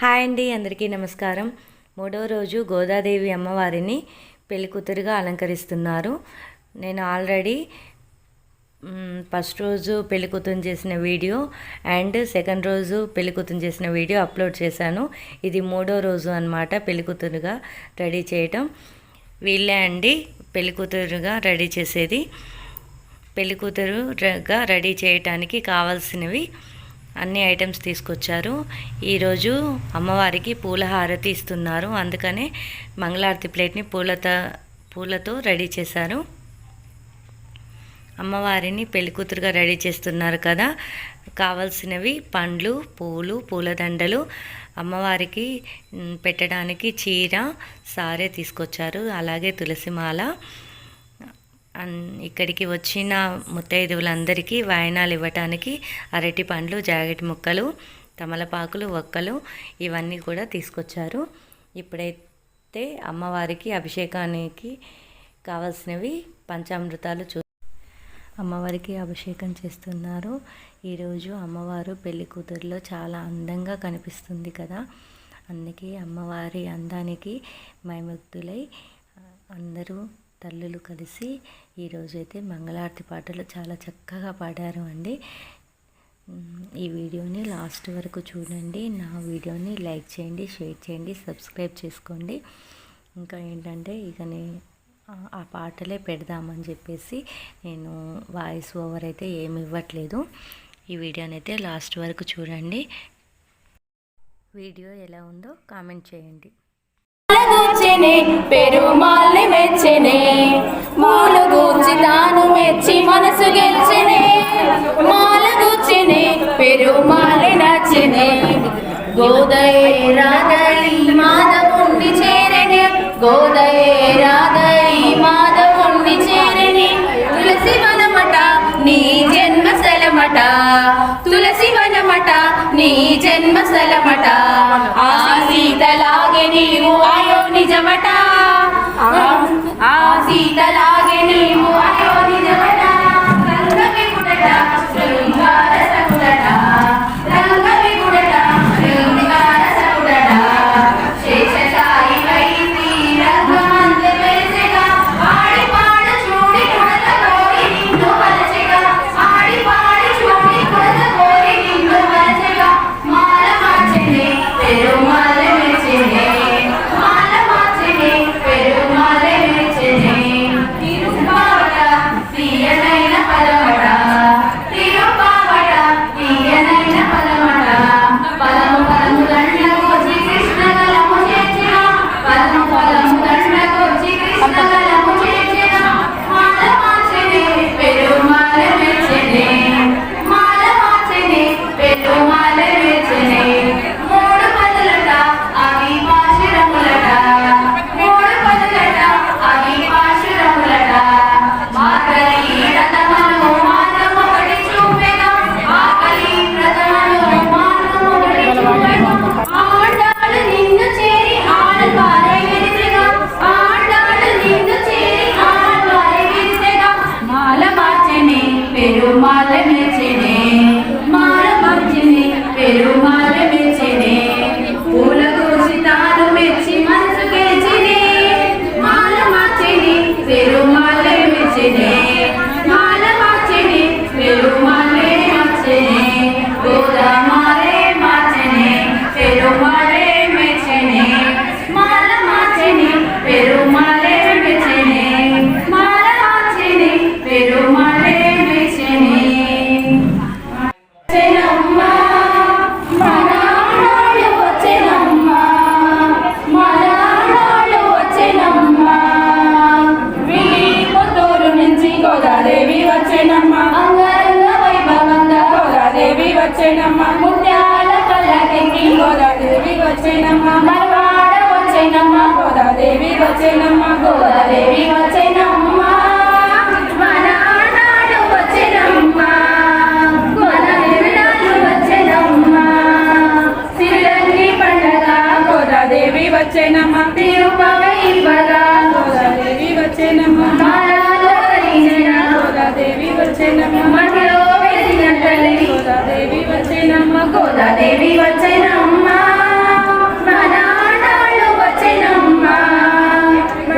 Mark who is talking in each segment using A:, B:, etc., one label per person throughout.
A: Hi అండి అందరికీ నమస్కారం. మూడో రోజు గోదాదేవి అమ్మవారిని పెళ్ళికూతురుగా అలంకరిస్తున్నారు. నేను ఆల్రెడీ ఫస్ట్ రోజు పెళ్ళికూతురు చేసిన వీడియో అండ్ సెకండ్ రోజు పెళ్ళికూతురు చేసిన వీడియో అప్లోడ్ చేశాను. ఇది మూడో రోజు అనమాట పెళ్ళికూతురుగా రెడీ చేయటం. వీళ్ళే అండి పెళ్ళికూతురుగా రెడీ చేసేది. పెళ్ళికూతురుగా రెడీ చేయటానికి కావాల్సినవి అన్ని ఐటమ్స్ తీసుకొచ్చారు. ఈరోజు అమ్మవారికి పూల హారతి ఇస్తున్నారు. అందుకనే మంగళారతి ప్లేట్ని పూలతో పూలతో రెడీ చేశారు. అమ్మవారిని పెళ్ళికూతురుగా రెడీ చేస్తున్నారు కదా. కావలసినవి పండ్లు పూలు పూలదండలు అమ్మవారికి పెట్టడానికి చీర సారే తీసుకొచ్చారు. అలాగే తులసిమాల ఇక్కడికి వచ్చిన ముత్తైదువులందరికీ వాయనాలు ఇవ్వటానికి అరటి పండ్లు జాకెట్ ముక్కలు తమలపాకులు ఒక్కలు ఇవన్నీ కూడా తీసుకొచ్చారు. ఇప్పుడైతే అమ్మవారికి అభిషేకానికి కావాల్సినవి పంచామృతాలు చూ అమ్మవారికి అభిషేకం చేస్తున్నారు. ఈరోజు అమ్మవారు పెళ్ళి కూతురులో చాలా అందంగా కనిపిస్తుంది కదా. అందుకే అమ్మవారి అందానికి మైముగ్ధులై అందరూ తల్లులు కలిసి ఈరోజు అయితే మంగళారతి పాటలు చాలా చక్కగా పాడారు అండి. ఈ వీడియోని లాస్ట్ వరకు చూడండి. నా వీడియోని లైక్ చేయండి షేర్ చేయండి సబ్స్క్రైబ్ చేసుకోండి. ఇంకా ఏంటంటే ఇక ఆ- పాటలే పెడదామని చెప్పేసి నేను వాయిస్ ఓవర్ అయితే ఏమి ఇవ్వట్లేదు. ఈ వీడియోని అయితే లాస్ట్ వరకు చూడండి. వీడియో ఎలా ఉందో కామెంట్ చేయండి.
B: పెరుమాల్ని మెచ్చనే. మాల గూర్చి తాను మెచ్చి మనసు గెలిచినే. మాల గూర్చినే పెరుమాలి నచ్చినే. గోదయ రాధై మాధవుణ్ణి చేరని. గోదయ రాధై మాధవుణ్ణి చేరని. తులసి వనమట నీ జన్మ స్థలమట తులసి వనమట నీ జన్మ స్థలమట ఆ సీతలాగే నీవు ఆ వచ్చేనమ్మ మరవాడ వచ్చేనమ్మ
C: గోదాదేవి వచ్చేనమ్మ
B: గోదాదేవి వచ్చేనమ్మ. మనాడు వచ్చెనమ్మా
C: గోదాదేవి వచ్చేనమ్మా
B: తిరుపతి ఇవ్వగా
C: గోదాదేవి వచ్చేనమ్మా. గోదాదేవి గోదాదేవి
B: గోదాదేవి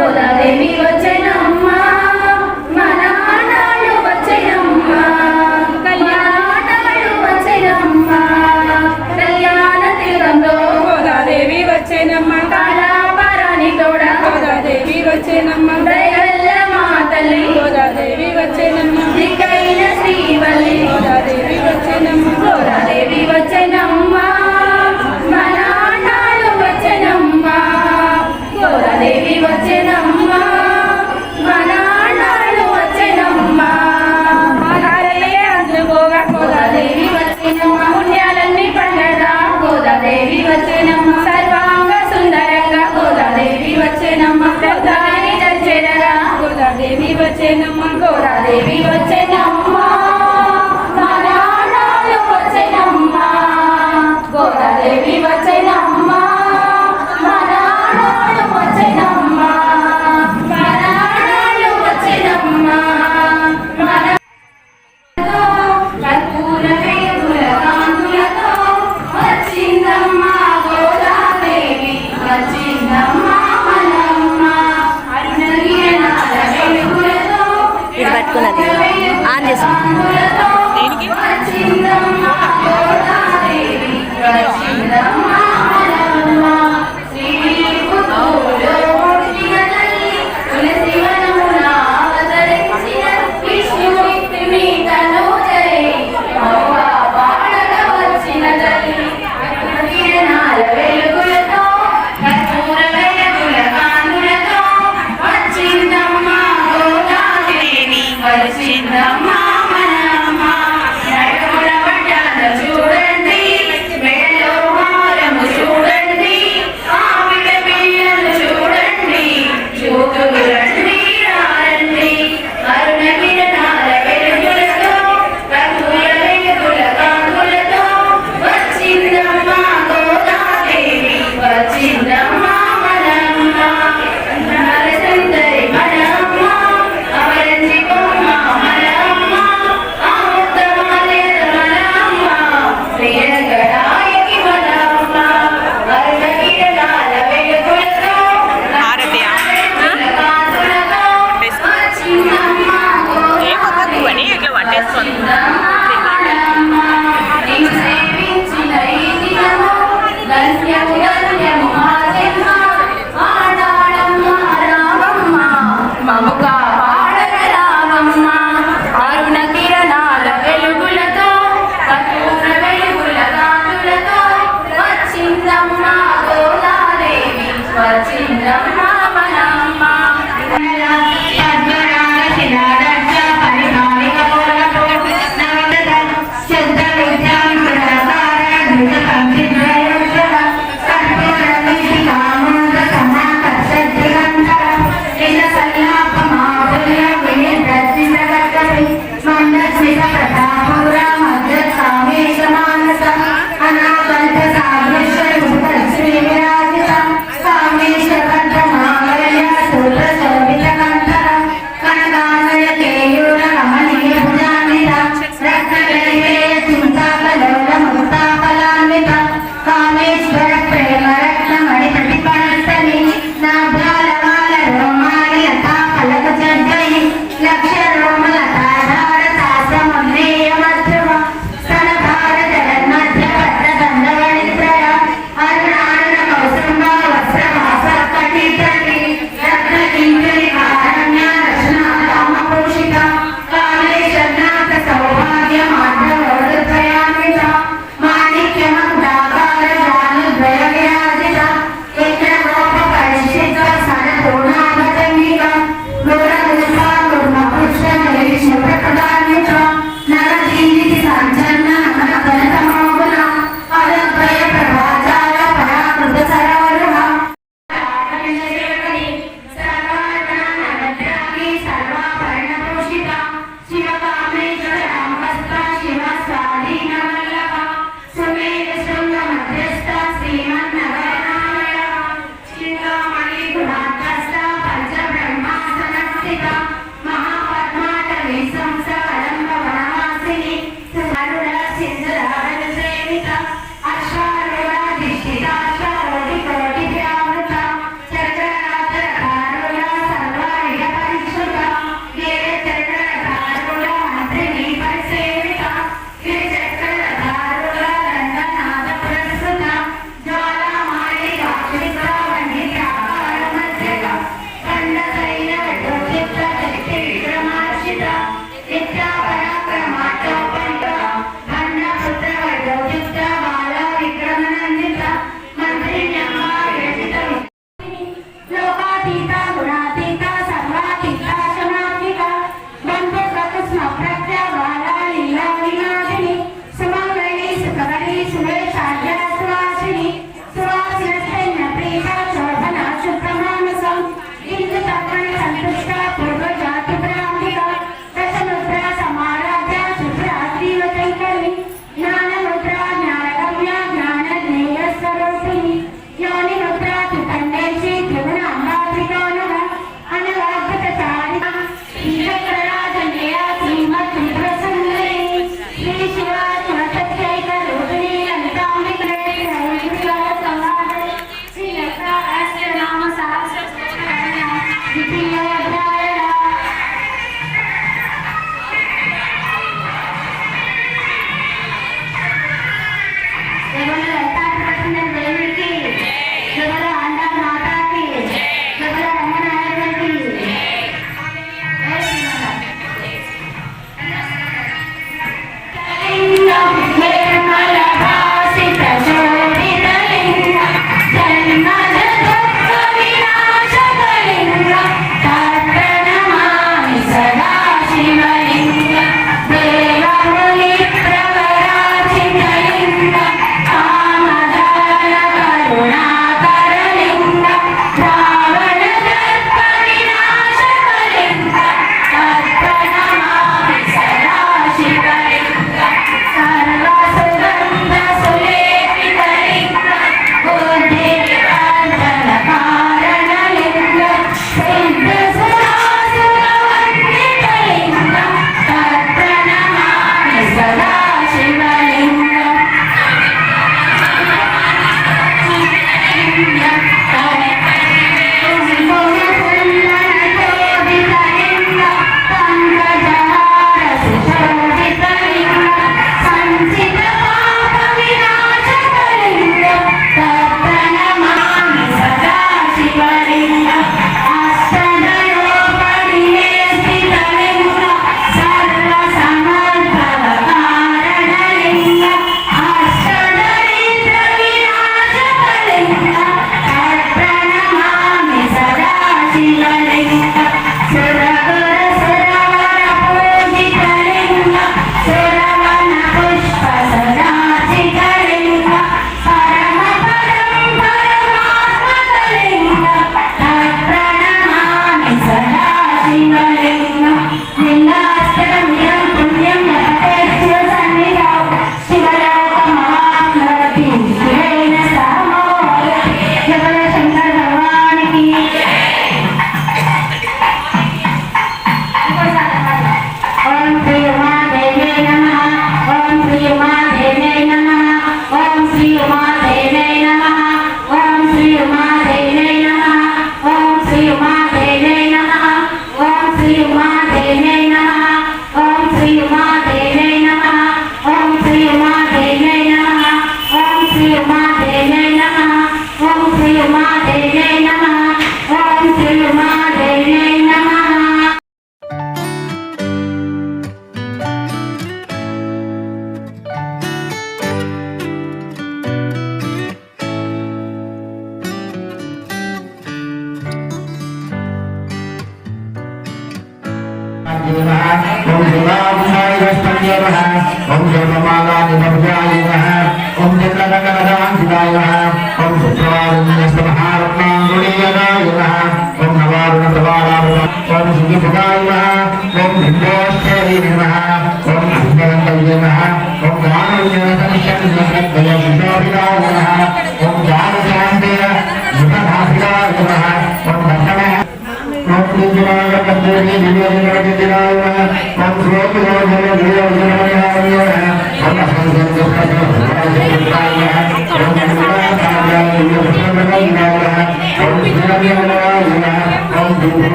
B: కులవేమి వచ్చనమ్మా మన ఆడాళ్ళు వచ్చనమ్మా కళ్యాణాలు వచ్చనమ్మా కళ్యాణ తీరంలో గోదాదేవి
A: వచ్చనమ్మ
B: కాళాపరాణి తోడ గోదాదేవి వచ్చనమ్మ దయల్ల మా తల్లి. గోదాదేవి వచ్చనమ్మ దిక్కైన శ్రీవల్లి. గోదాదేవి వచ్చనమ్మ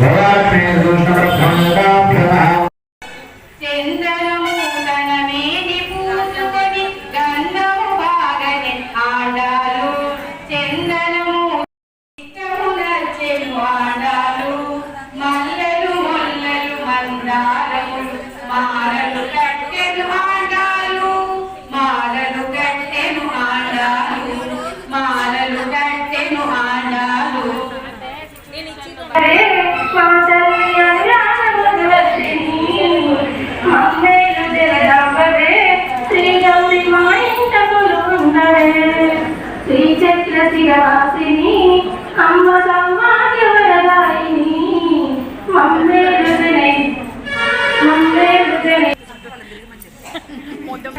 B: నమః చందనము
D: もうでも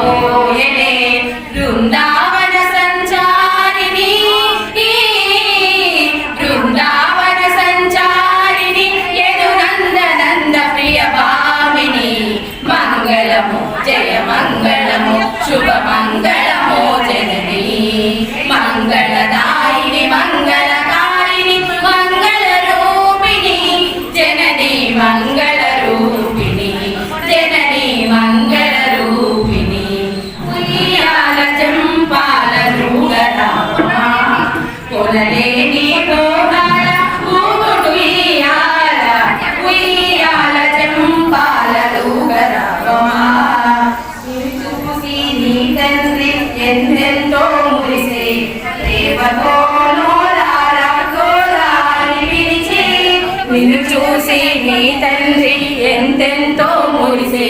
B: Oh. ఎంతెంతో మురిసే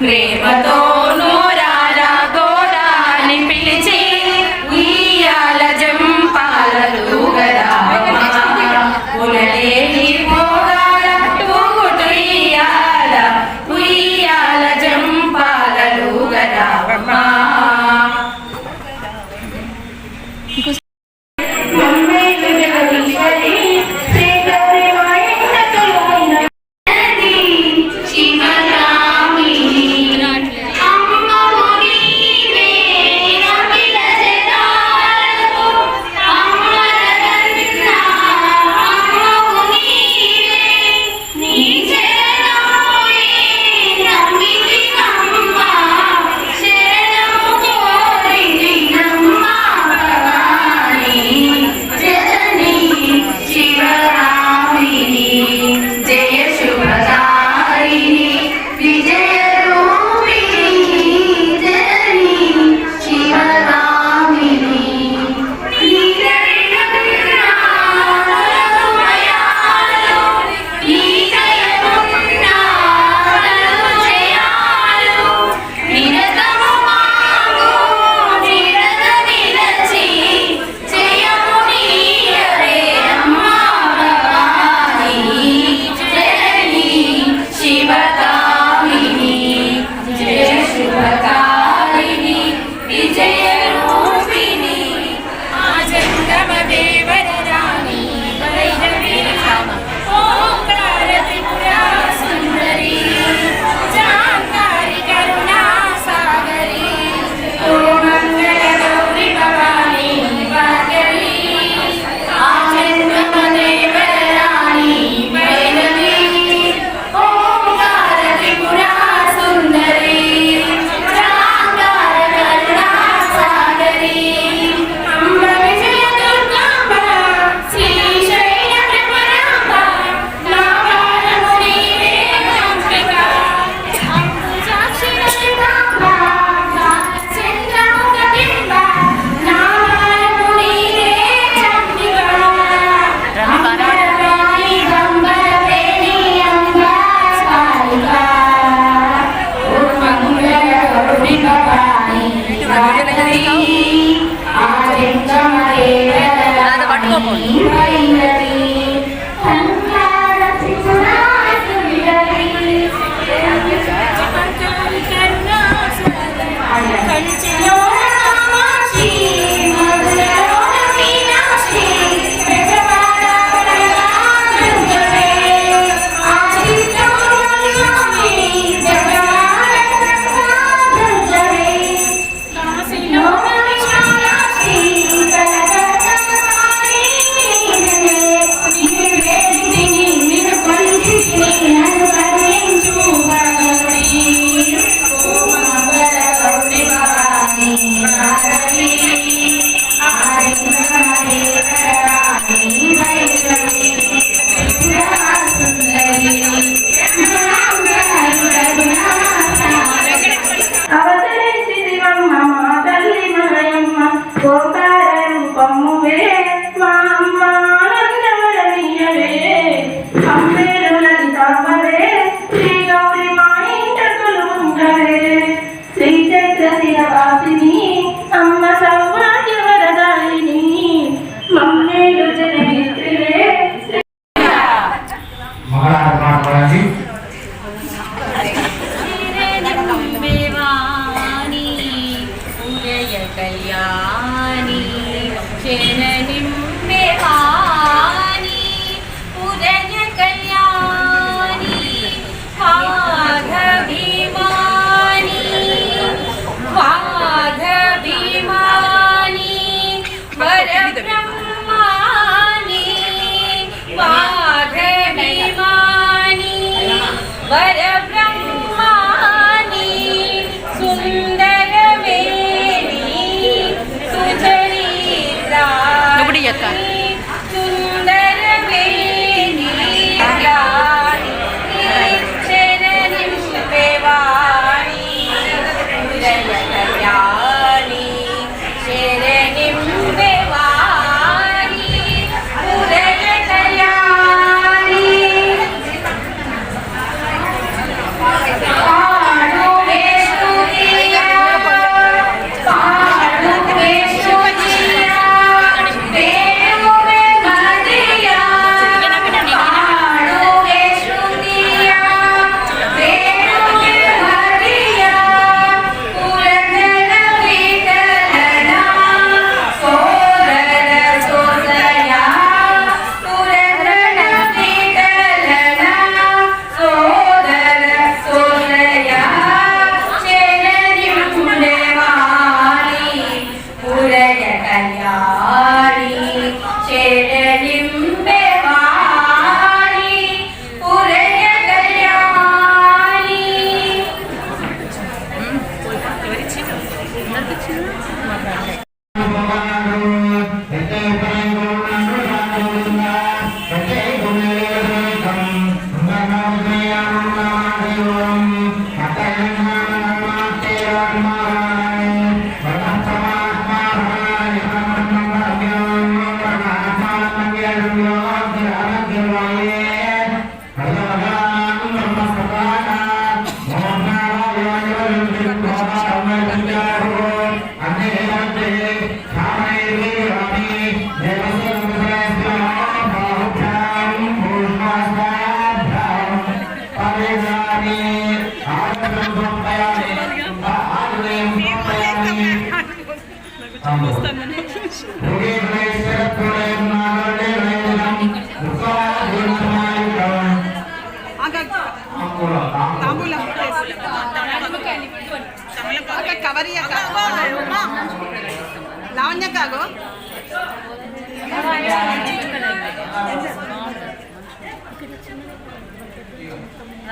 B: ప్రేమతో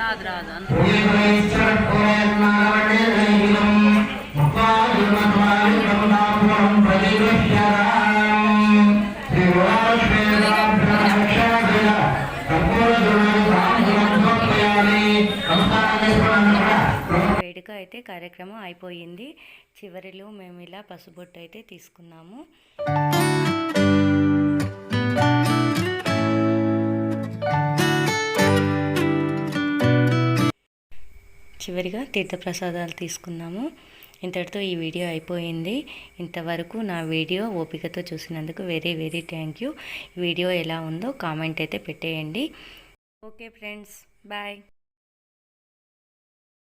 E: రాదు రాదు.
A: వేడుక అయితే కార్యక్రమం అయిపోయింది. చివరిలో మేము ఇలా పసుబొట్టు అయితే తీసుకున్నాము. చివరిగా తీర్థప్రసాదాలు తీసుకున్నాము ఇంతటితో ఈ వీడియో అయిపోయింది. ఇంతవరకు నా వీడియో ఓపికతో చూసినందుకు very very thank you. Video ఎలా ఉందో కామెంట్ అయితే పెట్టేయండి. Okay friends bye.